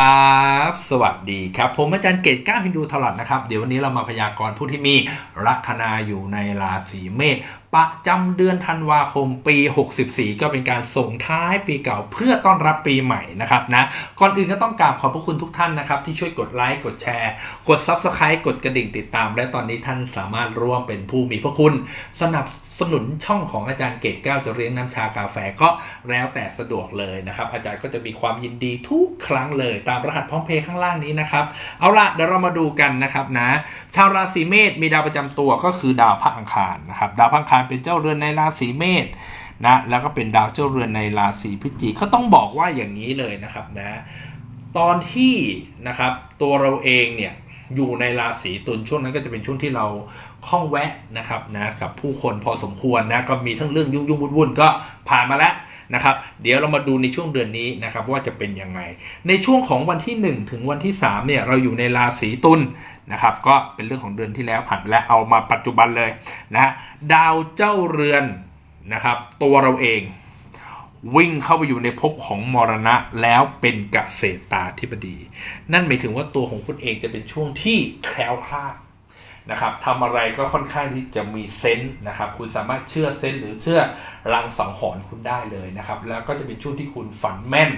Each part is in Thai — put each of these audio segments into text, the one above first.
ครับสวัสดีครับ ผมอาจารย์เกตก้าพินดูถลัดนะครับ เดี๋ยววันนี้เรามาพยากรณ์ผู้ที่มีลัคนาอยู่ในราศีเมษ ประจำเดือนธันวาคมปี 64 ก็เป็นการส่งท้ายปีเก่าเพื่อต้อนรับปีใหม่นะครับนะก่อนอื่นก็ต้องกราบขอบพระคุณทุกท่านนะครับ ที่ช่วยกดไลค์กดแชร์ กด Subscribe กดกระดิ่งติดตาม และตอนนี้ท่านสามารถร่วมเป็นผู้มีพระคุณ สนับสนุนช่องของอาจารย์เกตแก้วจะเลี้ยงน้ำชากาแฟก็แล้วแต่สะดวกเลยนะครับ อาจารย์ก็จะมีความยินดีทุกครั้งเลย ตามรหัสพร้อมเพย์ข้างล่างนี้นะครับเอาละเดี๋ยวเรามาดูกันนะครับนะชาวราศีเมษมีดาวประจำตัวก็คือดาวพระอังคารนะครับดาวพระอังคารเป็นเจ้าเรือนในราศีเมษนะแล้วก็เป็นดาวเจ้าเรือนในราศีพิจิกเขาต้องบอกว่าอย่างนี้เลยนะครับนะตอนที่นะครับตัวเราเองเนี่ยอยู่ในราศีตุลช่วงนั้นก็จะเป็นช่วงที่เราคล่องแวะนะครับนะกับผู้คนพอสมควรนะก็มีทั้งเรื่องยุ่งยุ่งวุ่นวุ่นก็ผ่านมาแล้วนะครับเดี๋ยวเรามาดูในช่วงเดือนนี้นะครับว่าจะเป็นยังไงในช่วงของวันที่ 1 ถึงวันที่3เนี่ยเราอยู่ในราศีตุล นะครับก็เป็นเรื่องของเดือนที่แล้วผ่านไปแล้วเอามาปัจจุบันเลยนะฮะดาวเจ้าเรือนนะครับตัวเราเอง วิ่งเข้าไปอยู่ในภพของมรณะแล้วเป็นเกษตราธิบดี นั่นหมายถึงว่าตัวของคุณเองจะเป็นช่วงที่แคล้วคลาดนะครับทำอะไรก็ค่อนข้างที่จะมีเซนส์นะครับ คุณสามารถเชื่อเซนส์หรือเชื่อ รังสังหรณ์คุณได้เลยนะครับ แล้วก็จะเป็นช่วงที่คุณฝันแม่น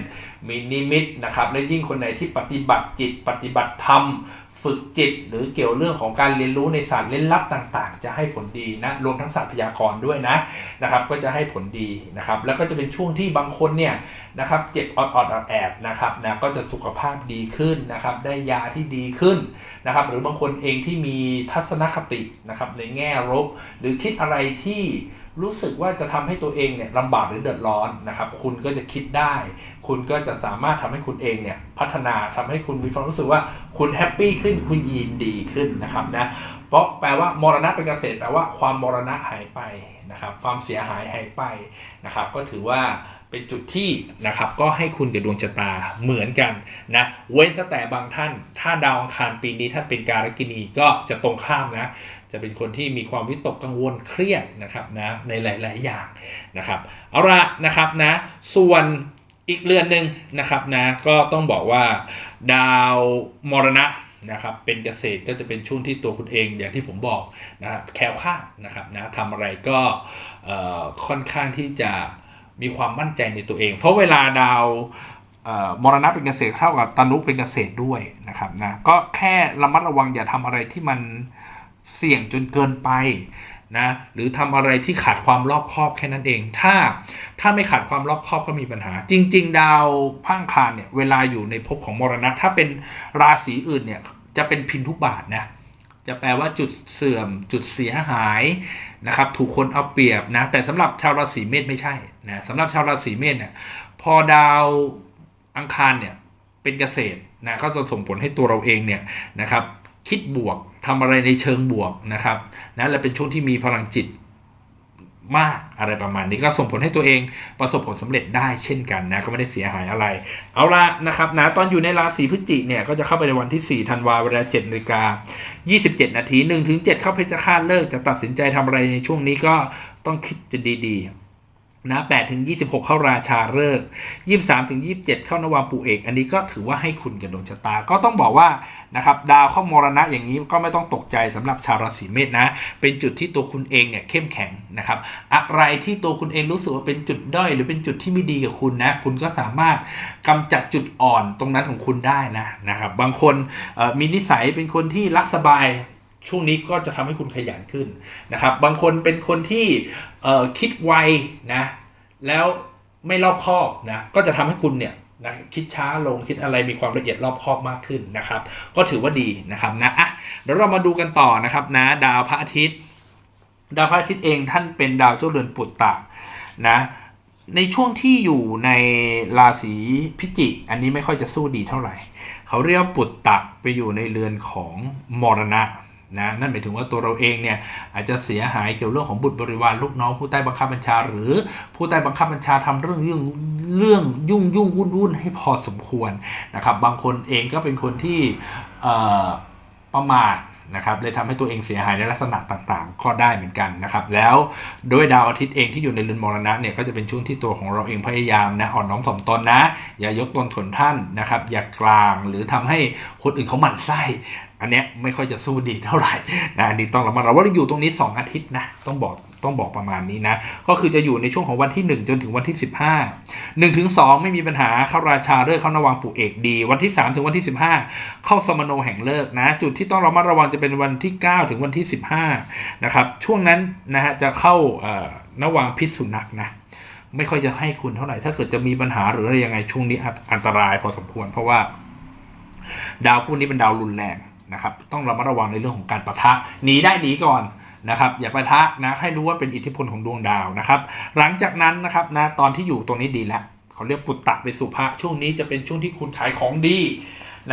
มีนิมิตนะครับและยิ่งคนไหนที่ปฏิบัติจิต ปฏิบัติธรรมฝึกจิต หรือเกี่ยวเรื่องของการเรียนรู้ในศาสตร์เล่นลับต่างๆ จะให้ผลดีนะรวมทั้งศาสตร์พยากรณ์ด้วยนะนะครับ ก็จะให้ผลดีนะครับ แล้วก็จะเป็นช่วงที่บางคนเนี่ยนะครับเจ็บออดๆแอบนะครับนะก็จะสุขภาพดีขึ้นนะครับ ได้ยาที่ดีขึ้นนะครับ หรือบางคนเองที่มีทัศนคตินะครับในแง่ลบหรือคิดอะไรที่ รู้สึกว่าจะทำให้ตัวเองเนี่ยลำบากหรือเดือดร้อนนะครับ คุณก็จะคิดได้ คุณก็จะสามารถทำให้คุณเองเนี่ยพัฒนาทำให้คุณมีความรู้สึกว่าคุณแฮปปี้ขึ้นคุณยินดีขึ้นนะครับนะเพราะแปลว่ามรณะเป็นเกษตรแปลว่าความมรณะหายไปนะครับ ความเสียหายหายไปนะครับ ก็ถือว่า เป็นจุดที่นะครับก็ให้คุณกับดวงชะตาเหมือนกันนะเว้นแต่บางท่าน ถ้าดาวอังคารปีนี้ท่านเป็นการกินีก็จะตรงข้ามนะจะเป็นคนที่มีความวิตกกังวลเครียดนะครับนะในหลาย ๆ อย่างนะครับเอาละนะครับนะส่วนอีกเรือนหนึ่งนะครับนะก็ต้องบอกว่าดาวมรณะนะครับเป็นเกษตรก็จะเป็นช่วงที่ตัวคุณเองอย่างที่ผมบอกนะแคล้วคลาดนะครับนะทำอะไรก็ค่อนข้างที่จะ มีความมั่นใจในตัวเอง เพราะเวลาดาวมรณะเป็นเกษตรเท่ากับตนุเป็นเกษตรด้วยนะครับนะก็แค่ระมัดระวังอย่าทำอะไรที่มันเสี่ยงจนเกินไปนะหรือทำอะไรที่ขาดความรอบคอบแค่นั้นเอง ถ้าถ้าไม่ขาดความรอบคอบก็มีปัญหา จริง ๆ ดาวพังคารเนี่ยเวลาอยู่ในภพของมรณะ ถ้าเป็นราศีอื่นเนี่ยจะเป็นพินทุบาทนะ จะแปลว่าจุดเสื่อมจุดเสียหายนะครับถูกคนเอาเปรียบนะแต่สำหรับชาวราศีเมษไม่ใช่นะสำหรับชาวราศีเมษเนี่ยพอดาวอังคารเนี่ยเป็นเกษตรนะก็จะส่งผลให้ตัวเราเองเนี่ยนะครับคิดบวกทำอะไรในเชิงบวกนะครับนะและเป็นช่วงที่มีพลังจิต มากอะไรประมาณนี้ก็ส่งผลให้ตัวเองประสบผลสำเร็จได้เช่นกันนะก็ไม่ได้เสียหายอะไร เอาละนะครับนะตอนอยู่ในราศีพฤศจิเนี่ยก็จะเข้าไปในวันที่ 4 ธันวาเวลา7นาฬิกา 27 นาที1ถึง7เข้าเพชฌฆาตเลิกจะตัดสินใจทำอะไรในช่วงนี้ก็ต้องคิดจะดีๆ นะ8ถึง26เข้าราชาฤกษ์23ถึง27เข้านวามปูเอก อันนี้ก็ถือว่าให้คุณกับดวงชะตา ก็ต้องบอกว่านะครับดาวเข้ามรณะอย่างนี้ก็ไม่ต้องตกใจสำหรับชาวราศีเมษนะ เป็นจุดที่ตัวคุณเองเนี่ยเข้มแข็งนะครับ อะไรที่ตัวคุณเองรู้สึกว่าเป็นจุดด้อย หรือเป็นจุดที่ไม่ดีกับคุณนะ คุณก็สามารถกำจัดจุดอ่อนตรงนั้นของคุณได้นะนะครับ บางคนมีนิสัยเป็นคนที่รักสบาย ช่วงนี้ก็จะทำให้คุณขยันขึ้นนะครับ บางคนเป็นคนที่คิดไวนะแล้วไม่รอบคอบนะก็จะทำให้คุณเนี่ยนะคิดช้าลงคิดอะไรมีความละเอียดรอบคอบมากขึ้นนะครับ ก็ถือว่าดีนะครับนะอะเดี๋ยวเรามาดูกันต่อนะครับนะดาวพระอาทิตย์ ดาวพระอาทิตย์เองท่านเป็นดาวเจ้าเรือนปุตตะนะในช่วงที่อยู่ในราศีพิจิกอันนี้ไม่ค่อยจะสู้ดีเท่าไหร่ เขาเรียกว่าปุตตะไปอยู่ในเรือนของมรณะ นะนั่นหมายถึงว่าตัวเราเองเนี่ยอาจจะเสียหายเกี่ยวเรื่องของบุตรบริวารลูกน้องผู้ใต้บังคับบัญชา หรือผู้ใต้บังคับบัญชาทำเรื่องยุ่งเรื่องยุ่งยุ่งวุ่นวุ่นให้พอสมควรนะครับ บางคนเองก็เป็นคนที่ประมาทนะครับเลยทำให้ตัวเองเสียหายในลักษณะต่างๆ ก็ได้เหมือนกันนะครับ แล้วด้วยดาวอาทิตย์เองที่อยู่ในเรือนมรณะเนี่ยก็จะเป็นช่วงที่ตัวของเราเองพยายามนะอ่อนน้อมถ่อมตนนะ อย่ายกตนถ่นท่านนะครับ อย่ากลางหรือทำให้คนอื่นเขาหมั่นไส้ อันเนี้ยไม่ค่อยจะสู้ดีเท่าไหร่นะอันนี้ต้องระมัดระวังว่าอยู่ตรงนี้ 2 อาทิตย์นะต้องบอกต้องบอกประมาณนี้นะ ก็คือจะอยู่ในช่วงของวันที่ 1 จนถึงวันที่ 15 1ถึง2ไม่มีปัญหาเข้าราชาเลิกเข้านวังปู่เอกดี วันที่ 3 ถึงวันที่ 15 เข้าสมโนแห่งเลิกนะจุดที่ต้องระมัดระวังจะเป็นวันที่ 9 ถึงวันที่ 15นะครับช่วงนั้นนะฮะจะเข้าเอ่อนวังพิษสุนัขนะไม่ค่อยจะให้คุณเท่าไหร่ ถ้าเกิดจะมีปัญหาหรืออะไรยังไงช่วงนี้อันอันตรายพอสมควร เพราะว่า ดาวคู่นี้เป็นดาวรุนแรง นะครับต้องระมัดระวังในเรื่องของการประทะหนีได้หนีก่อนนะครับอย่าประทะนะให้รู้ว่าเป็นอิทธิพลของดวงดาวนะครับหลังจากนั้นนะครับนะตอนที่อยู่ตรงนี้ดีแล้วเขาเรียกปุตตะไปสุภะช่วงนี้จะเป็นช่วงที่คุณขายของดี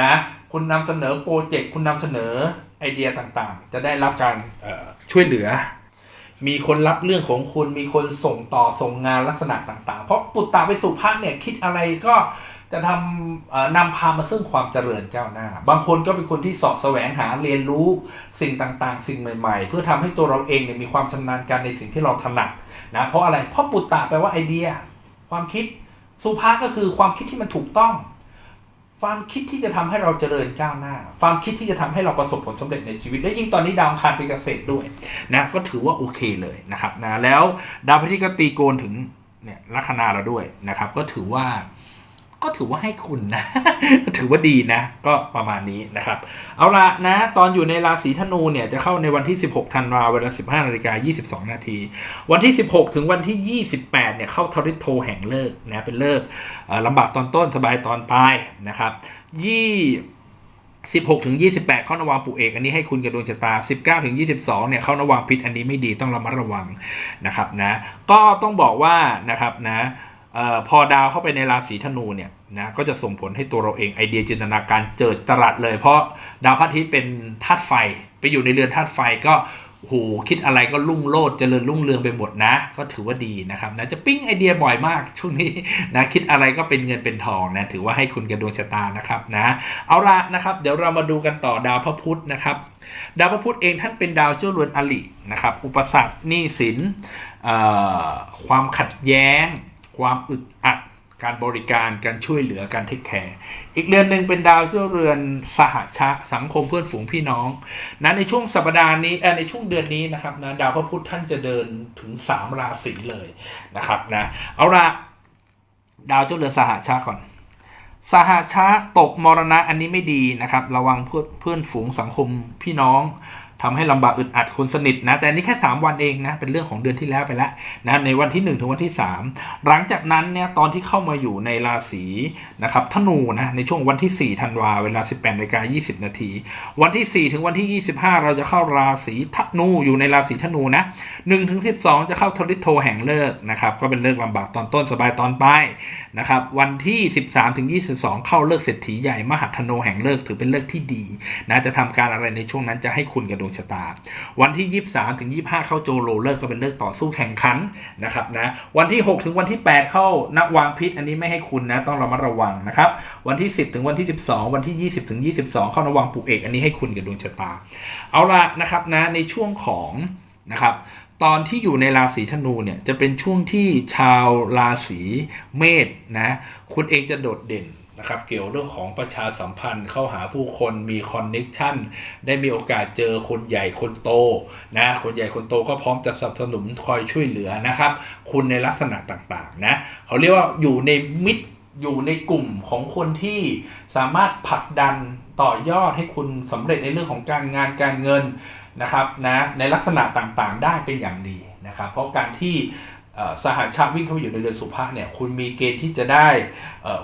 นะคุณนำเสนอโปรเจกต์คุณนำเสนอไอเดียต่างๆ จะได้รับการช่วยเหลือ มีคนรับเรื่องของคุณ มีคนส่งต่อส่งงานลักษณะต่าง ๆ เพราะปุตตะไปสู่ภาคเนี่ยคิดอะไรก็จะทำนำพามาซึ่งความเจริญก้าวหน้า บางคนก็เป็นคนที่สอบแสวงหาเรียนรู้สิ่งต่างๆ สิ่งใหม่ ๆ เพื่อทำให้ตัวเราเองเนี่ยมีความชำนาญการในสิ่งที่เราถนัดนะเพราะอะไรเพราะปุตตะแปลว่าไอเดีย ความคิดสุภาก็คือความคิดที่มันถูกต้อง ความคิดที่จะทำให้เราเจริญก้าวหน้า ความคิดที่จะทำให้เราประสบผลสำเร็จในชีวิต และยิ่งตอนนี้ดาวคารเป็นเกษตรด้วยนะก็ถือว่าโอเคเลยนะครับนะแล้วดาวพฤหัสก็ตีโกนถึงเนี่ยลัคนาเราด้วยนะครับ ก็ถือว่า ก็ถือว่าให้คุณนะ ถือว่าดีนะ ก็ประมาณนี้นะครับ เอาละนะ ตอนอยู่ในราศีธนูเนี่ย จะเข้าในวันที่ 16ธันวาเวลา 15นาฬิกา22 นาที วันที่ 16 ถึงวันที่ 28 เนี่ย เข้าทริโทแห่งเลิกนะ เป็นเลิกลำบากตอนต้นสบายตอนปลายนะครับยี่16ถึง28 เข้านวางปู่เอก อันนี้ให้คุณกับดวงชะตา 19ถึง22 เนี่ยเข้านวางพิษอันนี้ไม่ดีต้องระมัดระวังนะครับนะ ก็ต้องบอกว่านะครับนะ ออพอดาวเข้าไปในราศีธนูเนี่ยนะก็จะส่งผลให้ตัวเราเองไอเดียจินตนาการเจิดจรัสเลย เพราะดาวพระอาทิตย์เป็นธาตุไฟ ไปอยู่ในเรือนธาตุไฟก็โหคิดอะไรก็รุ่งโรจน์เจริญรุ่งเรืองไปหมดนะ ก็ถือว่าดีนะครับนะจะปิ้งไอเดียบ่อยมากช่วงนี้นะคิดอะไรก็เป็นเงินเป็นทองนะถือว่าให้คุณกับดวงชะตานะครับนะเอาละนะครับเดี๋ยวเรามาดูกันต่อดาวพระพุธนะครับดาวพระพุธเองท่านเป็นดาวเจ้าเรือนอลินะครับอุปสรรคหนี้สินความขัดแย้ง ความอึดอัด การบริการการช่วยเหลือการเทคแคร์อีกเรือนหนึ่งเป็นดาวเจ้าเรือนสหชะสังคมเพื่อนฝูงพี่น้องนะในช่วงสัปดาห์นี้ในช่วงเดือนนี้นะครับนะดาวพระพุธท่านจะเดินถึง 3 ราศีเลยนะครับนะเอาละดาวเจ้าเรือนสหชะก่อนสหชาตกมรณะอันนี้ไม่ดีนะครับ ระวังเพื่อนเพื่อนฝูงสังคมพี่น้อง ทำให้ลำบากอึดอัดคนสนิทนะ แต่นี้แค่ 3 วันเองนะ เป็นเรื่องของเดือนที่แล้วไปแล้วนะในวันที่ 1 ถึงวันที่ 3 หลังจากนั้นเนี่ยตอนที่เข้ามาอยู่ในราศีนะครับธนูนะในช่วงวันที่ 4 ธันวาเวลา 18นาฬิกา20 นาที วันที่ 4 ถึงวันที่ 25 เราจะเข้าราศีธนูอยู่ในราศีธนูนะ1ถึง12 จะเข้าทริโทแห่งเลิกนะครับก็เป็นเลิกลำบากตอนต้นสบายตอนปลายนะครับวันที่ 13 ถึง 22 เข้าเลิกเศรษฐีใหญ่มหัทโนแห่งเลิกถือเป็นเลิกที่ดีนะจะทำการอะไรในช่วงนั้นจะให้คุณกับดวงชะตา วันที่ 23 ถึง 25 เข้าโจโลเลิกก็เป็นเลิกต่อสู้แข่งขันนะครับนะวันที่ 6 ถึงวันที่ 8 เข้านักวางพิษ อันนี้ไม่ให้คุณนะต้องระมัดระวังนะครับวันที่ 10 ถึงวันที่ 12 วันที่ 20 ถึง 22 เข้านวางปู่เอกอันนี้ให้คุณกับดวงชะตา เอาละนะครับนะในช่วงของนะครับตอนที่อยู่ในราศีธนูเนี่ยจะเป็นช่วงที่ชาวราศีเมษนะคุณเองจะโดดเด่น นะครับเกี่ยวเรื่องของประชาสัมพันธ์เข้าหาผู้คนมีคอนเน็กชันได้มีโอกาสเจอคนใหญ่คนโตนะคนใหญ่คนโตก็พร้อมจะสนับสนุนคอยช่วยเหลือนะครับ คุณในลักษณะต่างๆนะเขาเรียกว่าอยู่ในมิตรอยู่ในกลุ่มของคนที่สามารถผลักดันต่อยอดให้คุณสำเร็จในเรื่องของการงานการเงินนะครับนะในลักษณะต่างๆ ได้เป็นอย่างดีนะครับ เพราะการที่ สหชาติวิ่งเข้าไปอยู่ในเรือนสุภาพเนี่ยคุณมีเกณฑ์ที่จะได้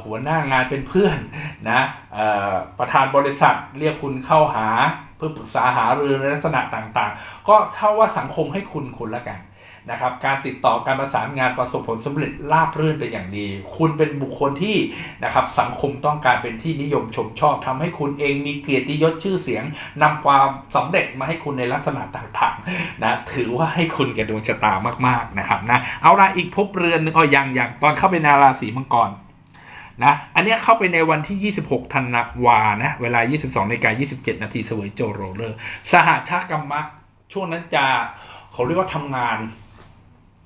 หัวหน้างานเป็นเพื่อนนะประธานบริษัทเรียกคุณเข้าหาเพื่อปรึกษาหารือในลักษณะต่างๆ ก็เท่าว่าสังคมให้คุณคุณละกัน นะครับการติดต่อการประสานงานประสบผลสำเร็จราบรื่นเป็นอย่างดี คุณเป็นบุคคลที่นะครับสังคมต้องการเป็นที่นิยมชมชอบทำให้คุณเองมีเกียรติยศชื่อเสียงนำความสำเร็จมาให้คุณในลักษณะต่างๆนะถือว่าให้คุณกับดวงชะตามากๆนะครับนะเอาละอีกภพเรือนหนึ่งอ๋อยังยังตอนเข้าไปในราศีมังกรนะอันนี้เข้าไปในวันที่ 26 ธันวานะเวลา 22นาฬิกา27 นาทีเสวยโจโรเลอร์ สหชาติกรรมะช่วงนั้นจะเขาเรียกว่าทำงาน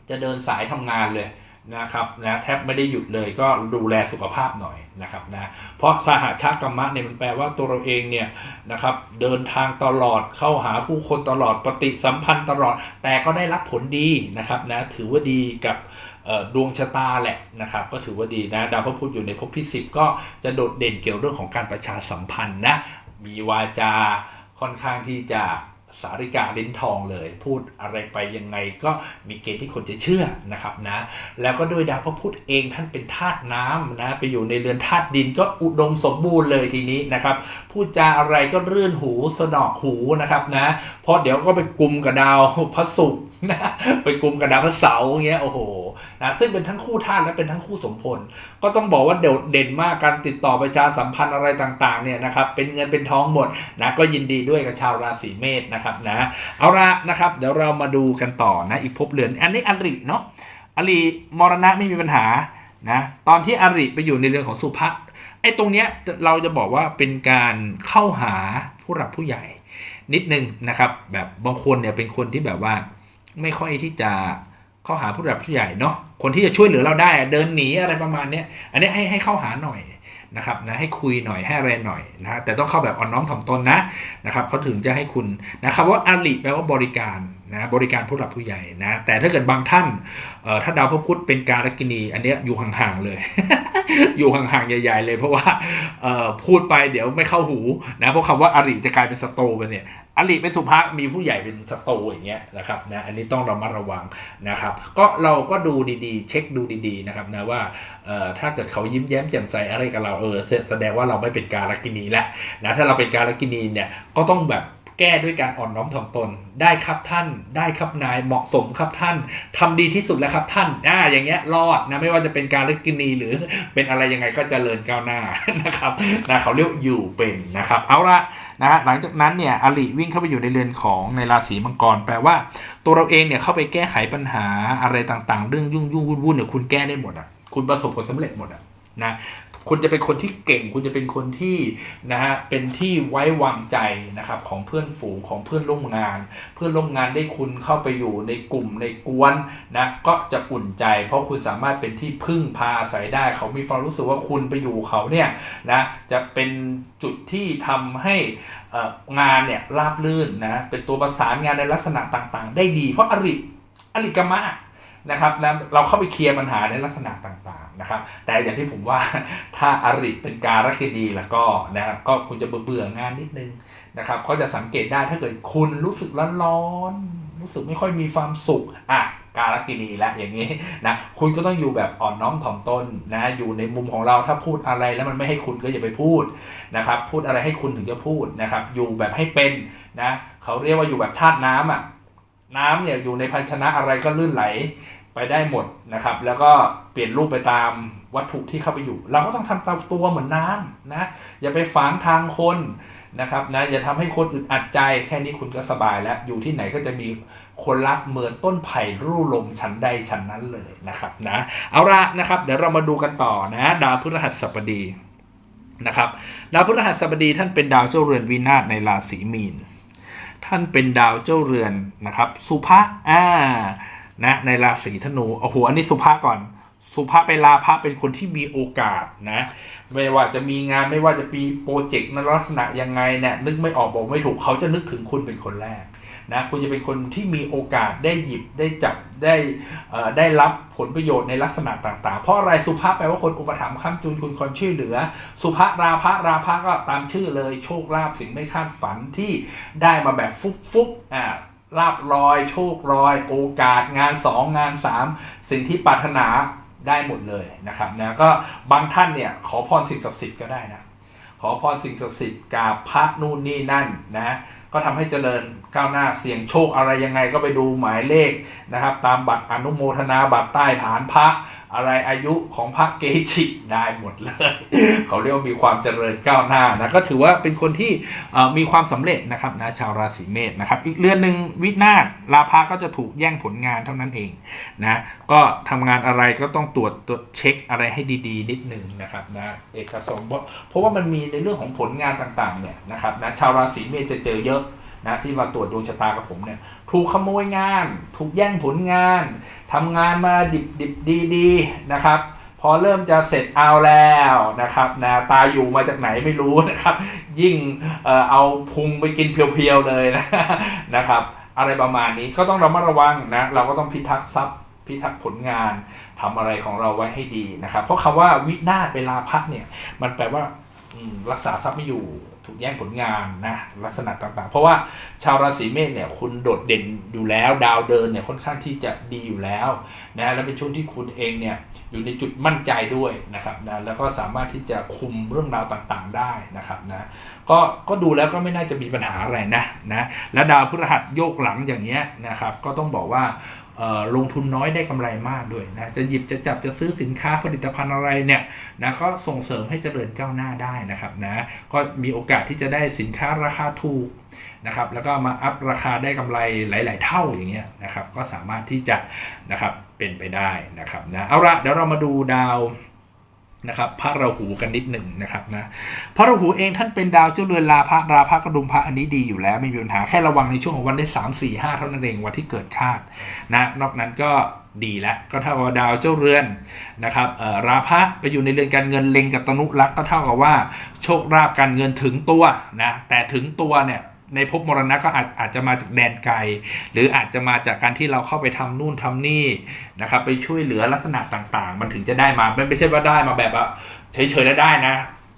จะเดินสายทำงานเลยนะครับนะแทบไม่ได้หยุดเลยก็ดูแลสุขภาพหน่อยนะครับนะเพราะสหชาติกรรมะเนี่ยมันแปลว่าตัวเราเองเนี่ยนะครับเดินทางตลอดเข้าหาผู้คนตลอดปฏิสัมพันธ์ตลอด แต่ก็ได้รับผลดีนะครับนะถือว่าดีกับดวงชะตาแหละนะครับก็ถือว่าดีนะดาวพระพุธอยู่ในภพที่ 10 ก็จะโดดเด่นเกี่ยวเรื่องของการประชาสัมพันธ์นะมีวาจาค่อนข้างที่จะ สาริกาลิ้นทองเลย พูดอะไรไปยังไงก็มีเกณฑ์ที่คนจะเชื่อนะครับนะแล้วก็ด้วยดาวพระพุธเองท่านเป็นธาตุน้ำนะไปอยู่ในเรือนธาตุดินก็อุดมสมบูรณ์เลยทีนี้นะครับพูดจาอะไรก็รื่นหูสนอกหูนะครับนะเพราะเดี๋ยวก็ไปกลุ่มกับดาวพระศุกร์ นะไปกลุ่มกับดาวพระเสาร์เงี้ยโอ้โหนะซึ่งเป็นทั้งคู่ธาตุและเป็นทั้งคู่สมพล ก็ต้องบอกว่าเด่นเด่นมากการติดต่อประชาสัมพันธ์อะไรต่างๆเนี่ยนะครับเป็นเงินเป็นทองหมดนะก็ยินดีด้วยกับชาวราศีเมษนะครับนะเอาละนะครับเดี๋ยวเรามาดูกันต่อนะอีกภพเรือน อันนี้อริเนาะอริมรณะไม่มีปัญหานะตอนที่อริไปอยู่ในเรือนของสุภะไอ้ตรงเนี้ยเราจะบอกว่าเป็นการเข้าหาผู้หลักผู้ใหญ่นิดนึงนะครับแบบบางคนเนี่ยเป็นคนที่แบบว่า ไม่ค่อยที่จะเข้าหาผู้หลักผู้ใหญ่เนาะคนที่จะช่วยเหลือเราได้เดินหนีอะไรประมาณนี้อันนี้ให้ให้เข้าหาหน่อยนะครับนะให้คุยหน่อยให้อะไรหน่อยนะแต่ต้องเข้าแบบอ่อนน้อมถ่อมตนนะนะครับเขาถึงจะให้คุณนะครับว่าอาลีแปลว่าบริการ นะบริการผู้หลักผู้ใหญ่นะแต่ถ้าเกิดบางท่านถ้าดาวพระพุธเป็นการกินี อันนี้อยู่ห่างๆเลย อยู่ห่างๆใหญ่ ๆ เลย เพราะว่าพูดไปเดี๋ยวไม่เข้าหูนะเพราะคำว่าอริจะกลายเป็นสโตไปเนี่ยอริเป็นสุภาพมีผู้ใหญ่เป็นสโตอย่างเงี้ยนะครับนะอันนี้ต้องระมัดระวังนะครับ ก็เราก็ดูดีๆ เช็คดูดีๆนะครับนะว่าถ้าเกิดเขายิ้มแย้มแจ่มใสอะไรกับเราเออแสดงว่าเราไม่เป็นการกินีแล้วนะถ้าเราเป็นการกินีเนี่ยก็ต้องแบบ แก้ด้วยการอ่อนน้อมถ่อมตน ได้ครับท่านได้ครับนายเหมาะสมครับท่านทำดีที่สุดแล้วครับท่านอ่าอย่างเงี้ยรอดนะไม่ว่าจะเป็นการเลิกกินีหรือเป็นอะไรยังไงก็จเจริญก้าวหน้านะครับนะเขาเรียกอยู่เป็นนะครับ เอาละนะหลังจากนั้นเนี่ยอลิวิ่งเข้าไปอยู่ในเรือนของในราศีมังกร แปลว่า ตัวเราเองเนี่ยเข้าไปแก้ไขปัญหาอะไรต่างๆ เรื่องยุ่งยุ่งวุ่นวุ่นเนี่ยคุณแก้ได้หมดอะคุณประสบผลสำเร็จหมดอะนะ คุณจะเป็นคนที่เก่ง คุณจะเป็นคนที่นะฮะเป็นที่ไว้วางใจนะครับของเพื่อนฝูงของเพื่อนร่วมงาน เพื่อนร่วมงานได้คุณเข้าไปอยู่ในกลุ่มในกวนนะก็จะอุ่นใจ เพราะคุณสามารถเป็นที่พึ่งพาอาศัยได้ เขามีความรู้สึกว่าคุณไปอยู่เขาเนี่ยนะจะเป็นจุดที่ทำให้อ่องานเนี่ยราบรื่นนะเป็นตัวประสานงานในลักษณะต่างๆ ได้ดี เพราะอริอริกามะนะครับนะเราเข้าไปเคลียร์ปัญหาในลักษณะต่างๆ นะครับ แต่อย่างที่ผมว่าถ้าอาริเป็นการักินีแล้วก็นะครับก็คุณจะเบื่องานนิดนึงนะครับเขาจะสังเกตได้ถ้าเกิดคุณรู้สึกร้อนๆรู้สึกไม่ค่อยมีความสุขอะการักินีแล้วอย่างนี้นะคุณก็ต้องอยู่แบบอ่อนน้อมถ่อมตนนะอยู่ในมุมของเราถ้าพูดอะไรแล้วมันไม่ให้คุณก็อย่าไปพูดนะครับพูดอะไรให้คุณถึงจะพูดนะครับอยู่แบบให้เป็นนะเขาเรียกว่าอยู่แบบธาตุน้ำอะน้ำเนี่ยอยู่ในภาชนะอะไรก็ลื่นไหล ไปได้หมดนะครับ แล้วก็เปลี่ยนรูปไปตามวัตถุที่เข้าไปอยู่ เราก็ต้องทำตามตัวเหมือนน้ำนะ อย่าไปฝังทางคนนะครับนะอย่าทำให้คนอึดอัดใจแค่นี้คุณก็สบายแล้ว อยู่ที่ไหนก็จะมีคนรักเหมือนต้นไผ่รู่ลมชั้นใดชั้นนั้นเลยนะครับนะเอาละนะครับ เดี๋ยวเรามาดูกันต่อนะดาวพฤหัสบดีนะครับดาวพฤหัสบดีท่านเป็นดาวเจ้าเรือนวินาศในราศีมีน ท่านเป็นดาวเจ้าเรือนนะครับ สุภะอ่า นะในราศีธนูโอ้โหอันนี้สุภะก่อน สุภะเป็นลาภะเป็นคนที่มีโอกาสนะ ไม่ว่าจะมีงานไม่ว่าจะมีโปรเจกต์ในลักษณะยังไงเนี่ยนึกไม่ออกบอกไม่ถูกเขาจะนึกถึงคุณเป็นคนแรกนะคุณจะเป็นคนที่มีโอกาสได้หยิบได้จับได้ได้รับผลประโยชน์ในลักษณะต่างๆ เพราะอะไรสุภาพแปลว่าคนอุปถัมภ์ค้ำจุนคุณคนช่วยเหลือ สุภาราภะราภะก็ตามชื่อเลยโชคลาภสิ่งไม่คาดฝันที่ได้มาแบบฟุกฟุกๆอ่า ลาบลอย โชคลอย โอกาสงานสองงานสามสิ่งที่ปรารถนาได้หมดเลยนะครับนะก็บางท่านเนี่ยขอพรสิ่งศักดิ์สิทธิ์ก็ได้นะขอพรสิ่งศักดิ์สิทธิ์กาบพระนู่นนี่นั่นนะ ก็ทำให้เจริญก้าวหน้าเสี่ยงโชคอะไรยังไงก็ไปดูหมายเลขนะครับ ตามบัตรอนุโมทนาบัตรใต้ฐานพระอะไรอายุของพระเกจิได้หมดเลย เขาเรียกว่ามีความเจริญก้าวหน้านะก็ถือว่าเป็นคนที่มีความสำเร็จนะครับนะชาวราศีเมษนะครับ อีกเรือนหนึ่งวินาศลาภะก็จะถูกแย่งผลงานเท่านั้นเองนะก็ทำงานอะไรก็ต้องตรวจตรวจเช็คอะไรให้ดีๆ นิดหนึ่งนะครับนะเอกสารเพราะเพราะว่ามันมีในเรื่องของผลงานต่างๆเนี่ยนะครับนะชาวราศีเมษจะเจอเยอะ นะที่มาตรวจดวงชะตากับผมเนี่ยถูกขโมยงาน ถูกแย่งผลงานทำงานมาดิบดิบดีดีๆนะครับ พอเริ่มจะเสร็จเอาแล้วนะครับนะตาอยู่มาจากไหนไม่รู้นะครับ ยิ่งเออเอาพุงไปกินเพียวๆเลยนะนะครับ อะไรประมาณนี้ก็ต้องระมัดระวังนะเราก็ต้องพิทักษ์ทรัพย์พิทักษ์ผลงานทำอะไรของเราไว้ให้ดีนะครับ เพราะคำว่าวินาศเวลาพักเนี่ยมันแปลว่ารักษาทรัพย์ไม่อยู่ ถูกแย่งผลงานนะลักษณะต่างๆ เพราะว่าชาวราศีเมษเนี่ยคุณโดดเด่นอยู่แล้ว ดาวเดินเนี่ยค่อนข้างที่จะดีอยู่แล้วนะและเป็นช่วงที่คุณเองเนี่ยอยู่ในจุดมั่นใจด้วยนะครับนะแล้วก็สามารถที่จะคุมเรื่องราวต่างๆได้นะครับนะก็ก็ดูแล้วก็ไม่น่าจะมีปัญหาอะไรนะนะและดาวพฤหัสโยกหลังอย่างเงี้ยนะครับก็ต้องบอกว่า ลงทุนน้อยได้กำไรมากด้วยนะจะหยิบจะจับจะซื้อสินค้าผลิตภัณฑ์อะไรเนี่ยนะก็ส่งเสริมให้เจริญก้าวหน้าได้นะครับนะก็มีโอกาสที่จะได้สินค้าราคาถูกนะครับแล้วก็มาอัพราคาได้กำไรหลาย ๆ เท่าอย่างเงี้ยนะครับก็สามารถที่จะนะครับเป็นไปได้นะครับนะเอาละเดี๋ยวเรามาดูดาว นะครับพระราหูกันนิดหนึ่งนะครับนะพระราหูเองท่านเป็นดาวเจ้าเรือนลาภะราภะกระดุมพระอันนี้ดีอยู่แล้วไม่มีปัญหาแค่ระวังในช่วงของวันได้3 4 5เท่านั้นเองวันที่เกิดคาดนะนอกนั้นก็ดีแล้วก็เท่ากับดาวเจ้าเรือนนะครับเอ่อราพะไปอยู่ในเรือนการเงินเล็งกับตนุรักก็เท่ากับว่า โชคลาภการเงินถึงตัวนะแต่ถึงตัวเนี่ย ในภพมรณะก็อาจอาจจะมาจากแดนไกล หรืออาจจะมาจากการที่เราเข้าไปทำนู่นทำนี่นะครับ ไปช่วยเหลือลักษณะต่างๆ มันถึงจะได้มาไม่ไม่ใช่ว่าได้มาแบบว่าเฉยๆแล้วได้นะ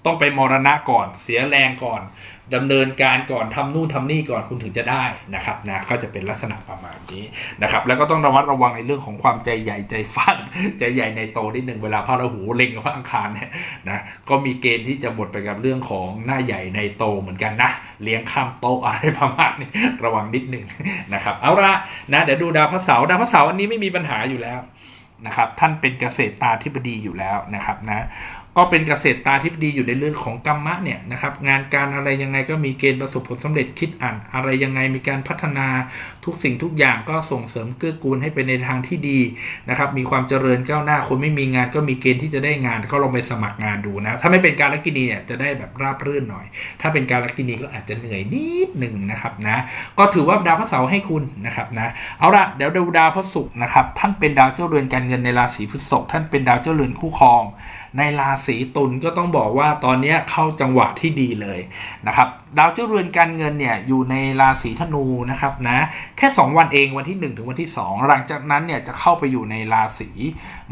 ต้องไปมรณะก่อน เสียแรงก่อน ดำเนินการก่อนทำนู่นทำนี่ก่อนคุณถึงจะได้นะครับนะก็จะเป็นลักษณะประมาณนี้นะครับแล้วก็ต้องระมัดระวังในเรื่องของความใจใหญ่ใจฟันใจใหญ่ในโตนิดหนึ่งเวลาพระราหูเล็งกับพระอังคารเนี่ยนะก็มีเกณฑ์ที่จะหมดไปกับเรื่องของหน้าใหญ่ในโตเหมือนกันนะเลี้ยงข้ามโตอะไรประมาณนี้ระวังนิดหนึ่งนะครับเอาละนะเดี๋ยวดูดาวพระเสาร์ดาวพระเสาร์อันนี้ไม่มีปัญหาอยู่แล้วนะครับท่านเป็นเกษตรตาธิบดีอยู่แล้วนะครับนะ ก็เป็นเกษตรตาธิบดีอยู่ในเรื่องของกรรมะเนี่ยนะครับงานการอะไรยังไงก็มีเกณฑ์ประสบผลสำเร็จคิดอ่านอะไรยังไงมีการพัฒนาทุกสิ่งทุกอย่างก็ส่งเสริมเกื้อกูลให้ไปในทางที่ดีนะครับมีความเจริญก้าวหน้าคนไม่มีงานก็มีเกณฑ์ที่จะได้งานก็ลองไปสมัครงานดูนะ ถ้าไม่เป็นการลักินีเนี่ยจะได้แบบราบรื่นหน่อย ถ้าเป็นการลักินีก็อาจจะเหนื่อยนิดหนึ่งนะครับนะก็ถือว่าดาวพระเสาร์ให้คุณนะครับนะเอาละเดี๋ยวดูดาวพระศุกร์นะครับท่านเป็นดาวเจ้าเรือนการเงินในราศีพฤษภท่านเป็นดาวเจ้าเรือนคู่ครองในราศีตุลก็ต้องบอกว่าตอนนี้เข้าจังหวะที่ดีเลยนะครับดาวเจ้าเรือนการเงินเนี่ยอยู่ในราศีธนูนะครับนะแค่ 2 วันเองวันที่ 1 ถึงวันที่ 2 หลังจากนั้นเนี่ยจะเข้าไปอยู่ในราศี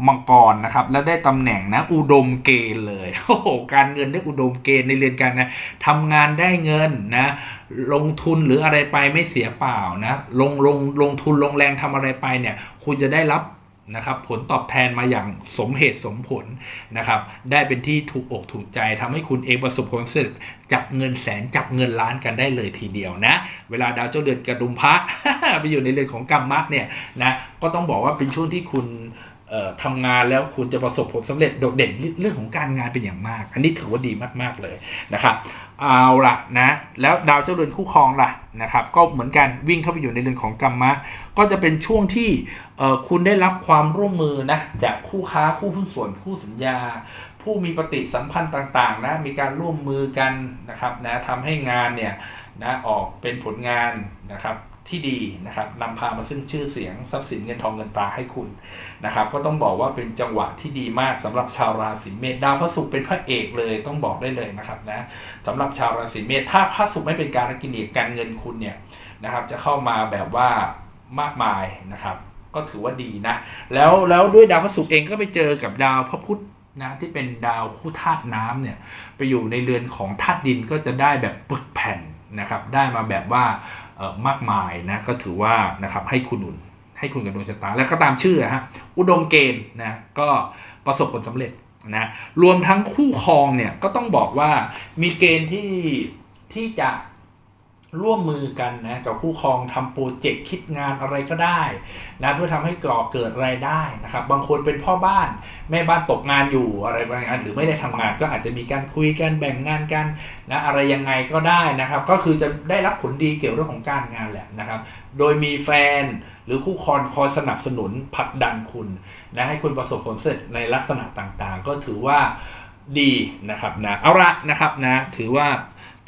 มังกรนะครับและได้ตำแหน่งนะอุดมเกณฑ์เลยโอ้โหการเงินได้อุดมเกณฑ์ในเรือนการนะทำงานได้เงินนะลงทุนหรืออะไรไปไม่เสียเปล่านะลงลงลงทุนลงแรงทำอะไรไปเนี่ยคุณจะได้รับ นะครับผลตอบแทนมาอย่างสมเหตุสมผลนะครับได้เป็นที่ถูกอกถูกใจทำให้คุณเองประสบผลสำเร็จจับเงินแสนจับเงินล้านกันได้เลยทีเดียวนะ เวลาดาวเจ้าเดือนกระดุมพระไปอยู่ในเรือนของกรรมะเนี่ยนะก็ต้องบอกว่าเป็นช่วงที่คุณเอ่อทำงานแล้วคุณจะประสบผลสำเร็จโดดเด่นเรื่องของการงานเป็นอย่างมาก อันนี้ถือว่าดีมากๆเลยนะครับ เอาละนะแล้วดาวเจ้าเรือนคู่ครองล่ะนะครับก็เหมือนกันวิ่งเข้าไปอยู่ในเรือนของกรรมะ ก็จะเป็นช่วงที่คุณได้รับความร่วมมือนะจากคู่ค้าคู่หุ้นส่วนคู่สัญญา ผู้มีปฏิสัมพันธ์ต่างๆนะมีการร่วมมือกันนะครับนะทำให้งานเนี่ยนะออกเป็นผลงานนะครับ ที่ดีนะครับนำพามาซึ่งชื่อเสียงทรัพย์สินเงินทองเงินตาให้คุณนะครับ ก็ต้องบอกว่าเป็นจังหวะที่ดีมากสำหรับชาวราศีเมษดาวพระศุกร์เป็นพระเอกเลยต้องบอกได้เลยนะครับนะสำหรับชาวราศีเมษถ้าพระศุกร์ไม่เป็นการกินีการเงินคุณเนี่ยนะครับ จะเข้ามาแบบว่ามากมายนะครับ ก็ถือว่าดีนะ แล้วแล้วด้วยดาวพระศุกร์เองก็ไปเจอกับดาวพระพุธนะที่เป็นดาวคู่ธาตุน้ำเนี่ยไปอยู่ในเรือนของธาตุดินก็จะได้แบบปึกแผ่นนะครับ ได้มาแบบว่า มากมายนะก็ถือว่านะครับให้คุณอุ่นให้คุณกับดวงชะตา แล้วก็ตามชื่อฮะอุดมเกณฑ์นะก็ประสบผลสำเร็จนะรวมทั้งคู่ครองเนี่ยก็ต้องบอกว่ามีเกณฑ์ที่ที่จะ ร่วมมือกันนะกับคู่ครองทำโปรเจกต์คิดงานอะไรก็ได้นะเพื่อทำให้ก่อเกิดรายได้นะครับ บางคนเป็นพ่อบ้านแม่บ้านตกงานอยู่อะไรบางอย่างหรือไม่ได้ทำงานก็อาจจะมีการคุยกันแบ่งงานกันนะอะไรยังไงก็ได้นะครับ ก็คือจะได้รับผลดีเกี่ยวเรื่องของการงานแหละนะครับ โดยมีแฟนหรือคู่ครองคอยสนับสนุนผลักดันคุณนะให้คุณประสบผลสำเร็จในลักษณะต่างๆ ก็ถือว่าดีนะครับนะเอาละนะครับนะถือว่า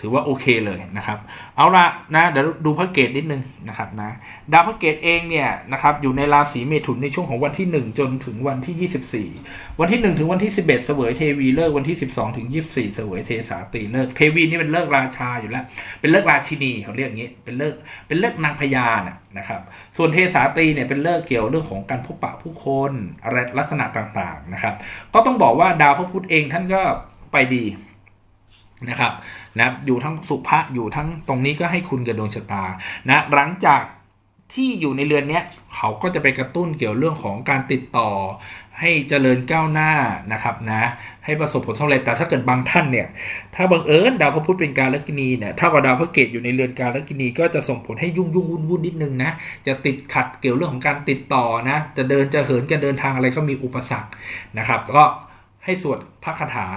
ถือว่าโอเคเลยนะครับ เอาละนะเดี๋ยวดูพระเกตนิดนึงนะครับนะดาวพระเกตเองเนี่ยนะครับอยู่ในราศีเมถุนในช่วงของวันที่ 1 จนถึงวันที่ 24 วันที่ 1 ถึงวันที่ 11เสวยเทวีเลิกวันที่ 12 ถึง 24เสวยเทสาตีเลิกเทวีนี่เป็นเลิกราชาอยู่แล้ว เป็นเลิกราชินีเขาเรียกอย่างนี้เป็นเลิกเป็นเลิกนางพญานะนะครับส่วนเทสาตีเนี่ยเป็นเลิกเกี่ยวเรื่องของการพบปะผู้คนอะไรลักษณะต่างๆนะครับก็ต้องบอกว่าดาวพระพุธเองท่านก็ไปดี นะครับนะอยู่ทั้งสุภะอยู่ทั้งตรงนี้ก็ให้คุณกับดวงชะตานะหลังจากที่อยู่ในเรือนเนี้ยเขาก็จะไปกระตุ้นเกี่ยวเรื่องของการติดต่อ ให้เจริญก้าวหน้านะครับนะให้ประสบผลสำเร็จแต่ถ้าเกิดบางท่านเนี่ยถ้าบังเอิญดาวพระพุธเป็นการลักินีเนี่ยถ้ากับดาวพระเกตอยู่ในเรือนการลักินีก็จะส่งผลให้ยุ่งยุ่งวุ่นวุ่นนิดนึงนะจะติดขัดเกี่ยวเรื่องของการติดต่อนะจะเดินจะเหินจะเดินทางอะไรก็มีอุปสรรคนะครับก็ให้สวดพระคาถา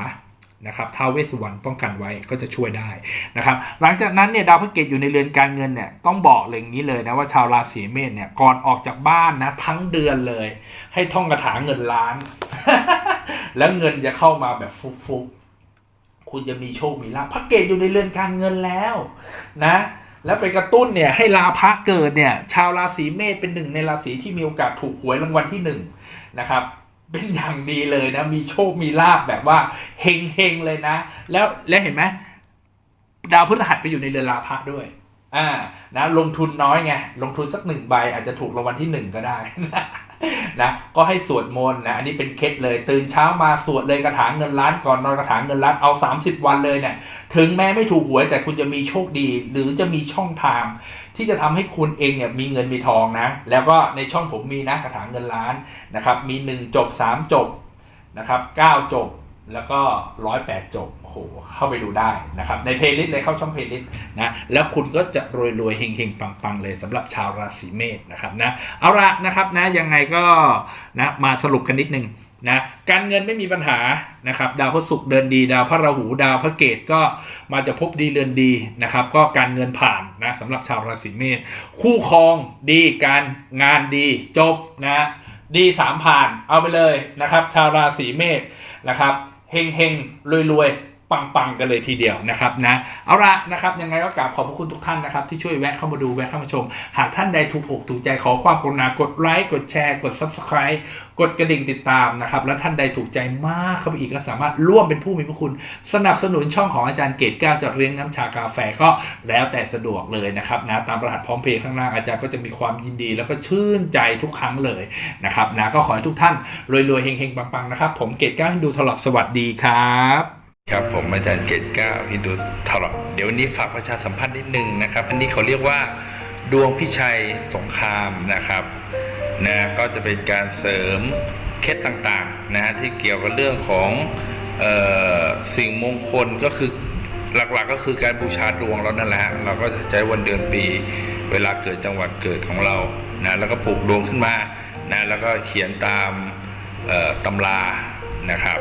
นะครับท้าวเวสสุวรรณป้องกันไว้ก็จะช่วยได้นะครับ หลังจากนั้นเนี่ยดาวพฤหัสอยู่ในเรือนการเงินเนี่ยต้องบอกเลยอย่างนี้เลยนะว่าชาวราศีเมษเนี่ยก่อนออกจากบ้านนะทั้งเดือนเลย ให้ท่องคาถาเงินล้าน แล้วเงินจะเข้ามาแบบฟุกๆคุณจะมีโชคมีลาภพระเกตอยู่ในเรือนการเงินแล้วนะแล้วไปกระตุ้นเนี่ยให้ลาภะเกิดเนี่ยชาวราศีเมษเป็นหนึ่งในราศีที่มีโอกาสถูกหวยรางวัลที่หนึ่งนะครับ เป็นอย่างดีเลยนะ มีโชคมีลาบแบบว่าเฮงเฮงเลยนะ แล้วแล้วเห็นไหมดาวพฤหัสไปอยู่ในเรือนลาภะด้วยอ่านะลงทุนน้อยไงลงทุนสักหนึ่งใบอาจจะถูกรางวัลที่หนึ่งก็ได้นะก็ให้สวดมนต์นะอันนี้เป็นเคล็ดเลย ตื่นเช้ามาสวดเลยคาถางเงินล้านก่อนนอนคาถางเงินล้านเอา 30 วันเลยเนี่ยถึงแม้ไม่ถูกหวยแต่คุณจะมีโชคดี หรือจะมีช่องทาง ที่จะทำให้คุณเองเนี่ยมีเงินมีทองนะ แล้วก็ในช่องผมมีนะคาถาเงินล้านนะครับ มี 1 จบ 3 จบนะครับ9จบ แล้วก็108จบโอ้โหเข้าไปดูได้นะครับ ในเพลย์ลิสต์เลยเข้าช่องเพลย์ลิสต์นะ แล้วคุณก็จะรวยรวยเฮงเฮงปังปังๆเลยสำหรับชาวราศีเมษนะครับนะ เอาละนะครับนะยังไงก็นะมาสรุปกันนิดนึงนะการเงินไม่มีปัญหานะครับ ดาวพฤหัสเดินดี ดาวพระราหูดาวพระเกตก็มาจะพบดีเรือนดีนะครับ ก็การเงินผ่านนะสำหรับชาวราศีเมษคู่ครองดีการงานดีจบนะดีสามผ่านเอาไปเลยนะครับ ชาวราศีเมษนะครับ เฮงเฮงรวยรวย ปังๆกันเลยทีเดียวนะครับนะเอาละนะครับยังไงก็กราบขอบพระคุณทุกท่านนะครับที่ช่วยแวะเข้ามาดูแวะเข้ามาชม หากท่านใดถูกอกถูกใจขอความกรุณากดไลค์กดแชร์กด Subscribe กดกระดิ่งติดตามนะครับและท่านใดถูกใจมากเข้าไปอีกก็สามารถร่วมเป็นผู้มีพระคุณ สนับสนุนช่องของอาจารย์เกตแก้วจากเรียงน้ำชากาแฟก็แล้วแต่สะดวกเลยนะครับนะตามรหัสพร้อมเพย์ข้างล่างอาจารย์ก็จะมีความยินดี แล้วก็ชื่นใจทุกครั้งเลยนะครับนะก็ขอให้ทุกท่านรวยๆเฮงๆปังๆนะครับผมเกตแก้วให้ดูตลอดสวัสดีครับ ครับผมอาจารย์เกตเก้าฮินดูทรอเดี๋ยววันนี้ฝากประชาสัมพันธ์นิดนึงนะครับ อันนี้เขาเรียกว่าดวงพิชัยสงครามนะครับนะก็จะเป็นการเสริมเคล็ดต่างๆนะฮะที่เกี่ยวกับเรื่องของออสิ่งมงคลก็คือหลักๆก็คือการบูชาดวงเรานั่นแหละฮะเราก็จะใช้วันเดือนปี เวลาเกิดจังหวัดเกิดของเรานะแล้วก็ปลูกดวงขึ้นมานะแล้วก็เขียนตามตำรานะครับ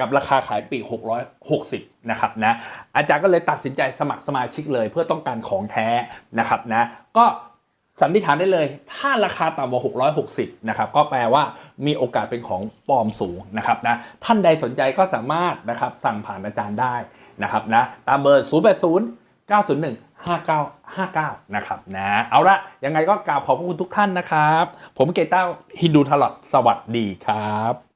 กับราคาขายปีก660นะครับนะอาจารย์ก็เลยตัดสินใจสมัครสมาชิกเลย เพื่อต้องการของแท้นะครับนะก็สันนิษฐานได้เลย ถ้าราคาต่ำกว่า 660 นะครับ ก็แปลว่ามีโอกาสเป็นของปลอมสูงนะครับนะ ท่านใดสนใจก็สามารถนะครับสั่งผ่านอาจารย์ได้นะครับนะ ตามเบอร์ 080 901 5959 นะครับนะ เอาละยังไงก็กราบขอบพระคุณทุกท่านนะครับ ผมเกต้าฮินดูทลอดสวัสดีครับ